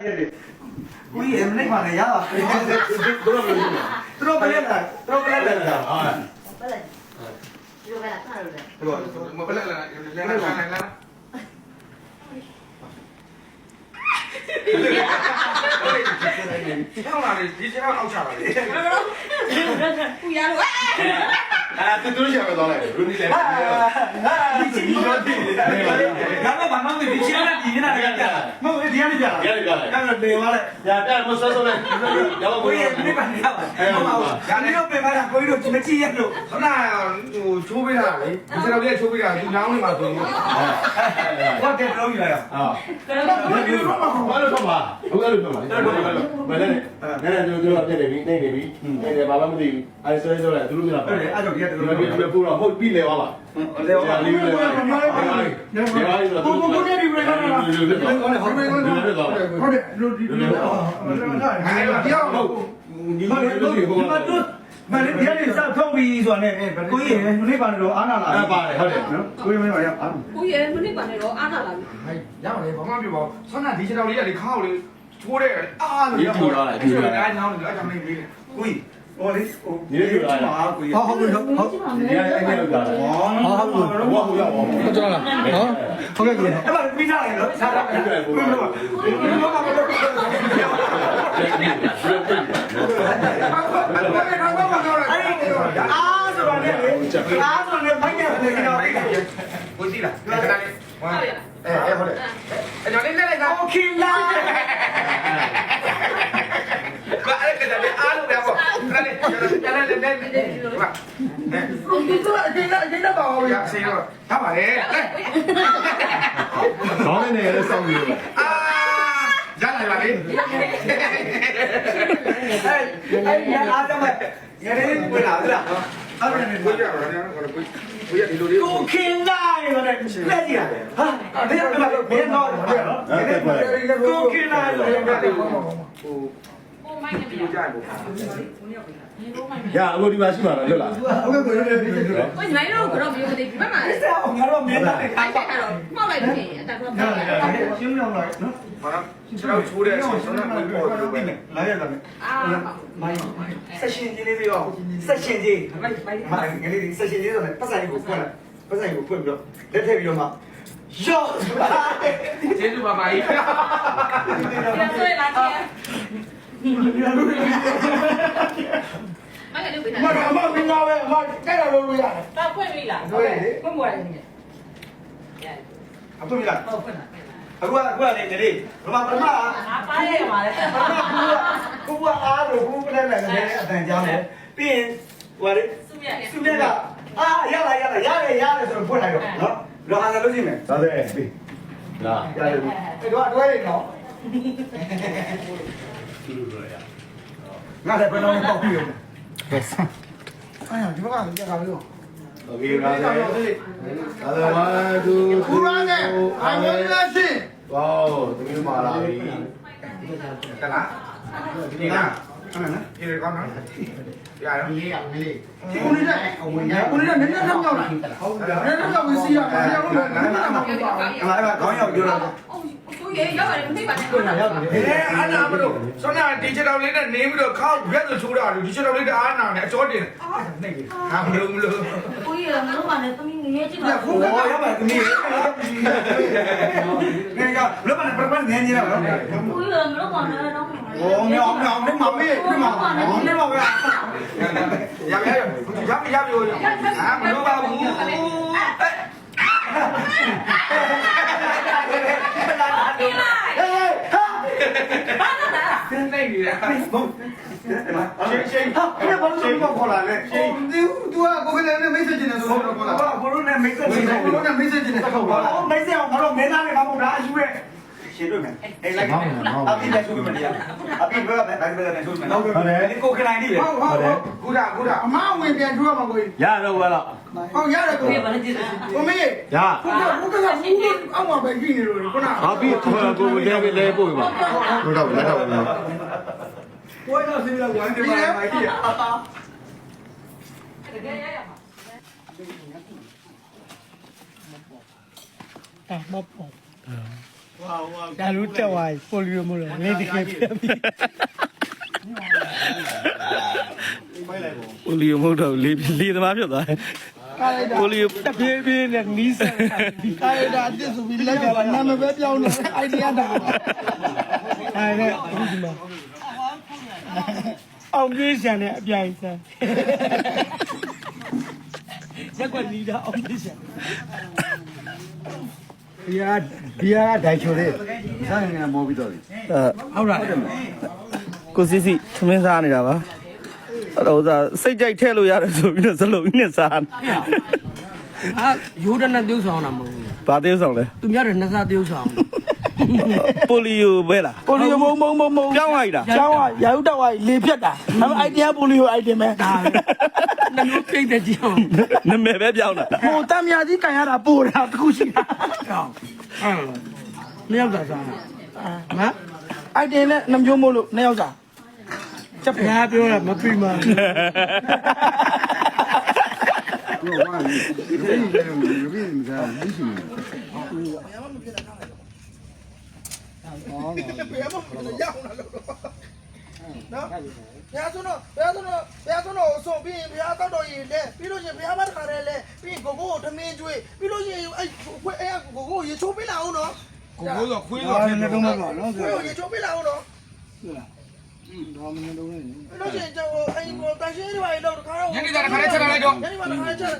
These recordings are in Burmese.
ကိုကြီးမနေ့ကလည်းရပါဘူးတို့လည်းလို့သူတို့ကလည်းသူတို့ကလည်းလည်းဟာဘယ်လဲဒီလိုပဲလားထားလို့လေသူတို့မပလက်လာလည်းလည်းလာလာကျောင်းလာလေဒီကျောင်းအောက်ချလာလေပူရလို့ အာတူတူရှာပဲတော့လိုက်ရူနီလည်းဟာဒီချီတော့ဒီငါကဘာမှမသိချင်တဲ့ဒီနေတာကကြာမဟုတ်ဒီကနေကြာရရကြတယ်အဲ့တော့နေသွားတယ်ညာပြမဆွဆွလိုက်ရပါကိုဘူးကြီးမနေ့ကနေရပါဟုတ်ပါဘူးဒါနဲ့တော့ပြန်လာကိုကြီးတို့မကြည့်ရလို့ခဏဟိုချိုးပေးတာလေဒီကျောင်းလေးချိုးပေးတာဒီနောင်းလေးမှာဆိုရင်ဟုတ်တယ်တော့ယူလိုက်အောင်ဟာဘာလို့တော့မှာဘယ်လိုတော့မှာဘယ်လဲ နဲနဲတို့တို့ပြည့်နေပြီနေနေပြီနေတယ်ဘာမှမသိဘူးအဲဆွဲဆွဲလိုက်သူတို့ကဟုတ်တယ်အဲ့တော့ဒီကဒီတို့လိုလို့မျိုးပို့တော့ဟုတ်ပြီလေပါလားဟုတ်တယ်ဟုတ်တယ်လေးလေးလေးလေးလေးဘုံဘုံဘုံနေပြီလေကတော့ဟုတ်တယ်ဟုတ်တယ်ဟုတ်တယ်ဟုတ်တယ်ဟုတ်တယ်လူဒီလူဟာပြောင်းဟုတ်ညီမလေးတို့ကိုမတူမနေ့ဒီကနေစထုတ်ပြီးဆိုတာနဲ့ကိုကြီးမနေ့ကနေတော့အားနာလာအဲ့ပါတယ်ဟုတ်တယ်နော်ကိုကြီးမင်းကရအားကိုရဲ့မနစ်ပါနဲ့တော့အားနာလာပြီဟဲ့ရပါတယ်ဘာမှမပြောပါဘူးဆွမ်းနာဒီကျောင်းလေးကလေခါကိုလေ ချိုးတဲ့အားလို့အဲ့နောင်းလို့အဲ့ကြောင့်နေပြီကိုကြီးဟိုလေဟိုကိုကြီးဟုတ်ဟုတ်ပြီဟုတ်ဒီအဲ့အဲ့လောက်တာဟောဟုတ်ဟုတ်ဟုတ်ဟုတ်ဟုတ်ဟုတ်တယ်လားနော်ဟုတ်ကဲ့ကြီးအဲ့ဒါပြီးသားလေနော်စားတာကိုကြီးကိုကြီးတော့ဘာလို့အဲ့အားဆိုတာနဲ့လေအားဆိုတာနဲ့ဖိုက်ရတယ်ကျွန်တော်သိတယ်ကိုကြည့်လားခဏလေးဝါ အဲအဲဟုတ်တယ်အဲ့ကြောင့်လေးလက်လိုက်တာ โอเคလား ဘာအဲ့ကတည်းကအားလို့ပဲပေါ့ခဏလေးခဏလေးလက်လက်လက်ဒီမှာအဲဒီတော့အကျဉ်းအကျဉ်းတော့ပါဘူးရဆေးတော့ဒါပါလေလက် ခေါင်းနဲ့လည်းစောင်းပြီးတော့ အာရလာပါလေ အဲ့အဲ့ရအားတော့ငရေဝင်လာလားအဲ့ဒါနဲ့ ကိုရပါတော့ကို ကိုရဒီလိုလေးကိုခင်နိုင်မနဲ့လက်ကြီးရတယ်ဟာဘယ်ကဘယ်တော့ဘယ်တော့ကိုခင်နိုင်ဆိုရင်ဟို ကိုမိုက်နေပြီကြိုက်ဖို့ရအခုဒီမှာရှိမှာတော့လွတ်လာဟုတ်ကဲ့ကိုရတယ်ပြီလို့ကိုညီမတို့ကတော့မျိုးမသိဒီဘက်မှာအဲ့ဒါကငါတို့မင်းသားတွေခိုက်ချက်ကတော့မှောက်လိုက်ပြီအတန်တော့နားလေရှင်းလို့လားနော်ဘာလို့ကျွန်တော်ချိုးတဲ့အချိန်ဆုံးတော့ပေါ်လို့ပဲလာရတာမယ်အာမိုင်းဆက်ရှင်ကြီးလေးပြီးတော့ဆက်ရှင်ကြီးမိုင်းမိုင်းငလေးဆက်ရှင်ကြီးဆိုတဲ့ပတ်စံကြီးကိုဖွင့်လိုက်ပတ်စံကြီးကိုဖွင့်ပြီးတော့လက်ထည့်ပြီးတော့မှရော့ကျေးဇူးပါပါကြီး ပြန်ဆွဲလာ တယ်မကလည်းပြမတာကမမင်းသားပဲမတဲ့ရလို့ရတယ်တော့ဖွင့်ပြီလားဖွင့်မွေးနေတယ်အတူလားဟုတ်ဖွင့်တာအခုကအခုကလေငလေးဘမပထမငါပါရရပါလေပထမကူကအားလို့ကူကလည်းလည်းအတန်ကြားတယ်ပြီးရင်ဟိုလေစုရရသူမြက်ကအာရလာရလာရတယ်ရတယ်ဆိုတော့ဖွင့်လိုက်တော့နော်လောဟာလို့ရှိမယ်သာတဲ့ပြီလာရတယ်အဲ့တော့အတွဲနေ ရှိလို့ပြောရတာငါလည်းဘယ်တော့မှပေါက်ပြီးရုံနဲ့ yes အဲ့ဒါဒီဘက်ကကြာကြလို့ Okay, brother. Brother, one, two, ဘူ three, ရာနဲ့ four, အမေ five. နဲ့ရှင် Wow, သမီးတို့မာလာပြီ။တလားဒီက ဟုတ်နော်ဒီကောင်းနော်ရရောရေးရမလေးဒီကိုနေတဲ့အဝင်ရကိုနေတဲ့နည်းနည်းတော့ကြောက်လာဟုတ်ကဲ့နည်းနည်းတော့ဝင်စီရမှာရလို့လည်းနည်းနည်းတော့အဲ့ဒါအဲ့ဒါခေါင်းရောက်ပြောတာကိုရေရောက်ရတယ်မသိပါနဲ့ဟုတ်လားအဲအားနာမလို့စောနာဒီချက်တော်လေးနဲ့နေပြီးတော့ခောက်ရက်ဆိုချိုးတာလူဒီချက်တော်လေးကအားနာနဲ့အကျော်တင်နေပြီဟာမလို့မလို့ ကိုရေမလို့ပါနဲ့သမီးငရေကြည့်ပါဟိုရပါသမီးငါကလောကနဲ့ပြပန်းနေနေလားနော်ကိုရေမလို့ပါနဲ့တော့โอ้မြောင်မြောင် နေမမေးနေမှာနေမှာပဲရရရရရရဟာမလို့ပါဘူးဟေးဟာဘာလို့လဲသင်နေပြီလားဟုတ်ရှင်းရှင်းဟာဘယ်ဘာလို့မခေါ်လာလဲရှင်းသူသူကကိုကလည်းမိတ်ဆက်ချင်တယ်ဆိုတော့ခေါ်လာဘာဘလို့နဲ့မိတ်ဆက်နေတယ်ကိုကမိတ်ဆက်ချင်တယ်ခေါ်လာဘာလို့မိတ်ဆက်အောင်ဘာလို့မင်းသားနဲ့ဘာလို့ဒါအယူရဲ့ရှင်းတွေ့မယ်အဲ့လိုက်အပိလည်းရှင်းမယ်တရားအပိဘယ်ကပဲဒါပဲလည်းရှင်းမယ်ဟုတ်တယ်ဒီကိုခနိုင်နေလေဟုတ်ဟုတ်ဟုတ်ကုဒါကုဒါအမဝင်ပြန်ထူရမှာကိုရတော့ဝါတော့ဟုတ်ရတယ်ကိုကိုရေဘာလဲကြည့်တယ်ကိုမေးရကိုကကိုကဘူးအောက်မှာပဲကြည့်နေလို့ခုနဟာပြီးကိုကိုလဲပဲလဲပို့ပါဟုတ်တော့လက်တော့ ကိုယ်တော့စီးလာဝိုင်းတယ်ပါမိုက်ကြီးတကယ်ရရပါအဲမောပေါ့ဟဒါလူတက်သွားပိုလီယိုမလို့လေးတကယ်ပြပြီပိုလီယိုမဟုတ်တော့ဘူးလေလေသမားဖြစ်သွားတယ်ကာလိုက်တာပိုလီယိုတပြေးပြေးနဲ့နီးစပ်ကာလိုက်တာအစ်ဆိုပြီးလက်ကနာမည်ပဲပြောင်းနေအိုင်ဒီယာတော့အဲ့ဒါအခုဒီမှာ အောင်ပြေးရှန်နဲ့အပြိုင်ဆန်ရက်ကွက်နီးတာအောင်ပြေးရှန်ဒီဟာဒီဟာဒိုင်ချိုလေးစားရင်ကမောပြီးတော့အဲဟုတ်လားကိုစီစီသမင်းစားနေတာပါအဲ့တော့ဥစားစိတ်ကြိုက်ထည့်လို့ရတယ်ဆိုပြီးတော့စလုံးနဲ့စားနေအာရိုးတဲ့နဲ့တိုးဆောင်တာမဟုတ်ဘူးဘာသေးဆောင်လဲသူများတွေနှစ်စားတိုးဆောင် ပိုလီယိုပဲလားပိုလီယိုမုံမုံမုံမုံပြောင်းလိုက်တာကျောင်းကရာဟုတောက်ကလေဖြတ်တာဒါပေမဲ့အိုက်ဒီယာပိုလီယိုအိုက်တင်မဲ့ဒါနှမျိုးပြိတ်တဲ့ကြောင်းနာမည်ပဲပြောင်းတာဟိုတမ်းမြာကြီးကန်ရတာပို့တာတခုရှိတာဟောအဲ့နှစ်ယောက်သာစားအာမအိုက်တင်နဲ့နှမျိုးမို့လို့နှစ်ယောက်သာချက်ဖျားပြောတာမပြီးမှတော့ဝါဒီဒီနေ့လည်းမပြီး မစားဘူးရှိနေနော်ဘုရားဆုံးတော့ဘုရားဆုံးတော့ဘုရားဆုံးတော့အဆုံးပြီးရင်ဘုရားတောက်တော်ရည်လဲပြီးလို့ရှိရင်ဘုရားမတခါတည်းလဲပြီးရင်ကိုကိုကိုထမင်းကျွေးပြီးလို့ရှိရင်အဲ့ခွေးအဲ့ကိုကိုရေချိုးပေးလာအောင်နော်ကိုကိုဆိုခွေးတော့ဆိုလည်းတော့မပေါ့နော်ခွေးကိုရေချိုးပေးလာအောင်နော်တော့ မနေတော့ဘူးပြီးလို့ရှိရင်ကျွန်တော်အဲ့ကိုတန်ရှင်းတွေပါလို့တခါတော့ညနေသားတစ်ခါလေးချက်လိုက်တော့ညနေမှာတခါချက်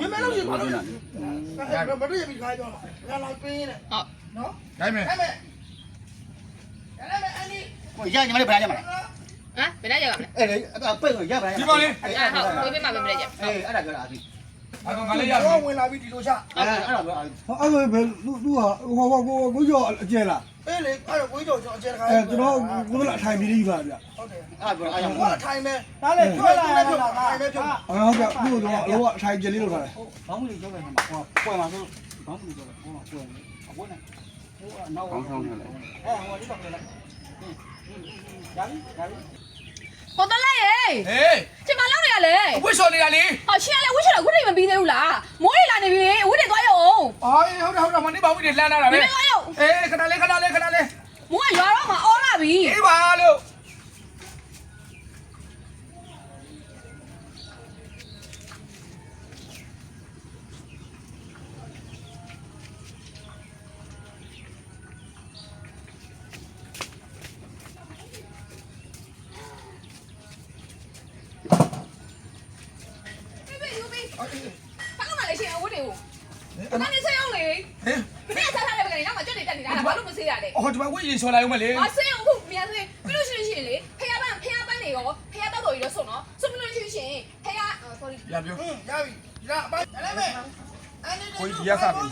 ညမလို့ရှိရင်ဘာလို့လဲမတွေ့ရပြီခါကြောရလာပင်းနဲ့ဟုတ်နော်ဒါမဲ့အဲ့မဲ့အဲ့မဲ့အဲ့ဒီကိုရညီမလေးဘယ်ရမှာလဲဟမ်ဘယ်နဲ့ရောက်ရမလဲအဲ့ဒါပိတ်ကိုရပါရဒီပါလေအဲ့ဒါဟုတ်ကိုပြမှာပဲဘယ်နဲ့ရောက်အေးအဲ့ဒါပြောတာအပြီအကောင်ကလေးရတော့ဝင်လာပြီဒီလိုချအဲ့အဲ့ဒါပြောအဲ့ဒါပဲလူလူဟာဟိုဟိုကိုကိုကျော်အကျဲလား အေးလေအဲ့တော့ကိုကြီးကျော်ကျွန်တော်အကျဲတခါအဲကျွန်တော်ကိုယ်ကအထိုင်ပြီးပြီပါဗျဟုတ်တယ်အဲ့ပြောအဲ့ကိုအထိုင်မဲ့ဒါလည်းကျွဲလာရတာထိုင်မဲ့ဖြုတ်အော်ဟုတ်ကဲ့သူ့တော့လောကအထိုင်ကျလေးလောက်ထားတယ်ဘောင်းမလေးကျော်တယ်မှာဟောပွဲမှာဆိုဘောင်းမလေးကျော်တယ်ဟောပွဲအဝနဲ့ဟိုနောက်ကောင်းဆောင်တယ်အဲဟိုဒီတော့လည်းရပြီရပြီဟိုတလိုက်ရေဟေးချိန်မလောက်နေရလေဝှစ်စော်နေတာလေဟောရှင်းရလေဝှစ်ချတော့ဝှစ်နေမပြီးသေးဘူးလားမိုးရီလာနေပြီလေဝှစ်နေသွားရုံအော်ဟုတ်တယ်ဟုတ်တယ်မနေ့ပါဝိတွေလှမ်းလာတာပဲဒီနေ့သွားရုံ အေးခဏလေးခဏလေးခဏလေးမိုးကရွာတော့မှအော်လာပြီအေးပါလို့ ဝှစ်ရေစော်လိုက်ဦးမလေးမဆေးအောင်ခုမြန်ဆေးပြီးလို့ရှိရင်လေဖះပန်းဖះပန်းတွေရောဖះတောက်တော်ကြီးတော့ဆုံးနော်ဆုံးပြီးလို့ရှိရင်ဖះ sorry ရပြောဟင်းရပြီဒီကအပိုင်းရလိုက်မဲ့အဲ့ဒီကိုကြီးရစားပြီ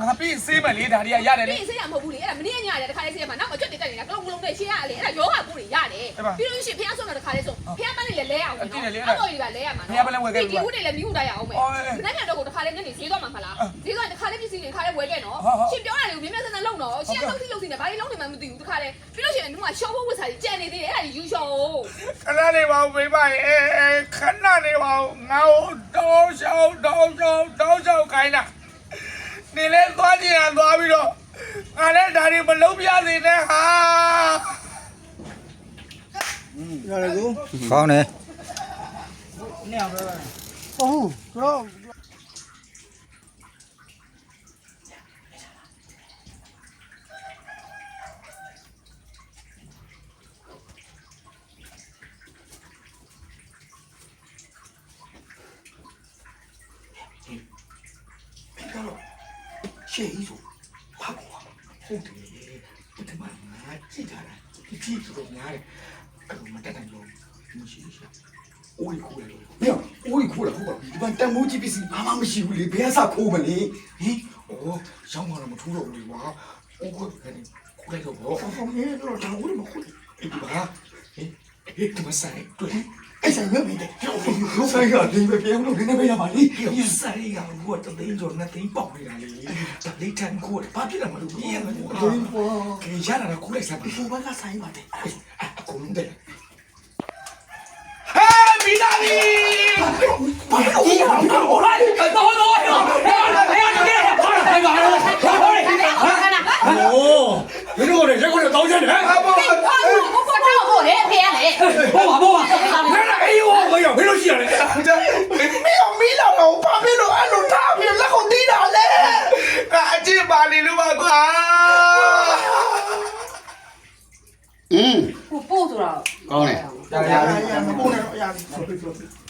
ငါပြီးစေးမလေးဒါတွေကရတယ်လေပြီးဆေးရမဟုတ်ဘူးလေအဲ့ဒါမနေ့ညရတယ်တခါလေးဆေးရမှာနောက်မကြွနေတက်နေတာကလုံးလုံးနဲ့ရှင်းရလေအဲ့ဒါယောဂပို့တွေရတယ်ပြီးလို့ရှိရင်ဖះဆုံးတော့တခါလေးဆုံးဖះပန်းတွေလည်းလဲအောင်နော်အောက်တော်ကြီးကလဲရမှာနော်ဒီခုတွေလည်းမြူတိုက်ရအောင်မယ်မနေ့ကတော့တခါလေးညနေဈေးသွားမှာမလားဈေးသွားတခါလေးပစ္စည်းတွေတခါလေးဝယ်ခဲ့နော်ရှင်ပြော လုံတော့ရှင်လောက်ထိလုံစီနေဘာလို့လုံနေမှမသိဘူးတခါလေးပြီးလို့ရှိရင်ဒီမှာရှော့ဖို့ဝတ်စားကြီးကြံနေသေးတယ်အဲ့ဒါယူရှော့ခဏလေးပါဦးမိမအေးအေးခဏလေးပါဦးငါ့ကိုတောင်းရှောင်းတောင်းရှောင်းတောင်းရှောင်းခိုင်းတာနေလဲသွားကြည့်ရသွားပြီးတော့ငါလည်းဒါတွေမလုံးပြစေနဲ့ဟာရတယ်ကိုကောင်းတယ်ဟုတ်တော့ ရှေ့ကြီးဆိုဘာပေါ်ပါဟုတ်တယ်ပထမငါကြည့်တာဒီကြည့်ဆိုများတယ်အခုမတက်နိုင်တော့မရှိရှိအိုးခိုးရတယ်။ဘယ်အိုးခိုးရခိုးပါဒီမှာတန်မိုးကြီးပစ္စည်းဘာမှမရှိဘူးလေဘယ်ဆခိုးမလဲ။ဟင်။အော်ရောင်းမှတော့မထိုးတော့ဘူးလေကွာ။အိုးခိုးတယ်ခိုးလိုက်တော့ဘော။ဟောဟောမင်းတို့တော့ဒါကိုမခိုးဘူး။ဒီပါ။ဟင်။ဒီမှာဆိုင်တွေ့။ အဲ့ဆိုင်ငုပ်ပြီးတယ်ဆိုင်ကဒီပဲပြောင်းလို့နည်းနည်းပဲရပါလေဒီဆိုင်ကဘုတ်တသိန်းကျော်နှစ်သိန်းပေါက်နေတာလေတလေးတန်ကိုဘာဖြစ်လာမလို့ဘယ်လိုလဲခင်ရတာကခုလိုက်စားပါဘုဘကဆိုင်ပါတယ်အခုမင်းတယ်ဟဲ့မိသားစုဘာလို့ဘာလို့ဟိုလိုက်တော့တော့ဟဲ့ဟဲ့ဟဲ့ဟဲ့ဘာလဲဘာလဲဘာလဲဟာဟာဟာโอ้မင်းတို့ကလည်းလက်ကိုတောင်းချင်တယ်ဟာပါ อื